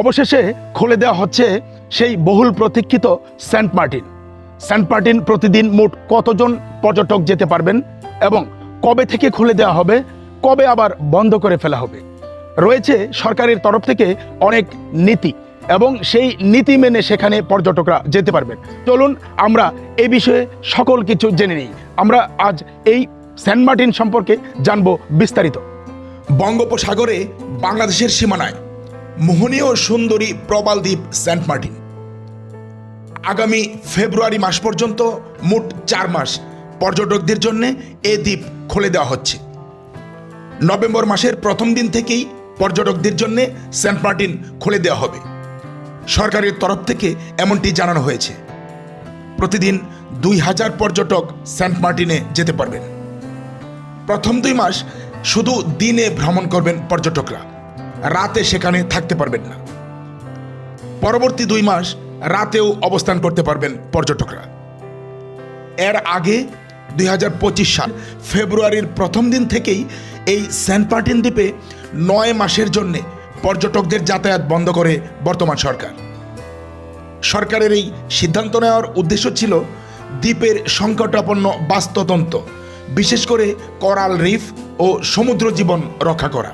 অবশেষে খুলে দেওয়া হচ্ছে সেই বহুল প্রতীক্ষিত সেন্ট মার্টিন। সেন্ট মার্টিন প্রতিদিন মোট কতজন পর্যটক যেতে পারবেন এবং কবে থেকে খুলে দেওয়া হবে, কবে আবার বন্ধ করে ফেলা হবে? রয়েছে সরকারের তরফ থেকে অনেক নীতি এবং সেই নীতি মেনে সেখানে পর্যটকরা যেতে পারবেন। চলুন আমরা এ বিষয়ে সকল কিছু জেনে নিই। আমরা আজ এই সেন্ট মার্টিন সম্পর্কে জানব বিস্তারিত। বঙ্গোপসাগরে বাংলাদেশের সীমানায় মোহনীয় সুন্দরী প্রবাল দ্বীপ সেন্ট মার্টিন। আগামী ফেব্রুয়ারি মাস পর্যন্ত মোট চার মাস পর্যটকদের জন্য এ দ্বীপ খুলে দেওয়া হচ্ছে। নভেম্বর মাসের প্রথম দিন থেকেই পর্যটকদের জন্য সেন্ট মার্টিন খুলে দেওয়া হবে। সরকারের তরফ থেকে এমনটি জানানো হয়েছে। প্রতিদিন দুই হাজার পর্যটক সেন্ট মার্টিনে যেতে পারবেন। প্রথম দুই মাস শুধু দিনে ভ্রমণ করবেন পর্যটকরা। রাতে সেখানে থাকতে পারবেন না। পরবর্তী দুই মাস রাতেও অবস্থান করতে পারবেন পর্যটকরা। এর আগে দুই হাজার পঁচিশ সাল ফেব্রুয়ারির প্রথম দিন থেকেই এই সেন্ট মার্টিন দ্বীপে নয় মাসের জন্যে পর্যটকদের যাতায়াত বন্ধ করে বর্তমান সরকার। সরকারের এই সিদ্ধান্ত নেওয়ার উদ্দেশ্য ছিল দ্বীপের সংকটাপন্ন বাস্তুতন্ত্র, বিশেষ করে করাল রিফ ও সমুদ্র জীবন রক্ষা করা।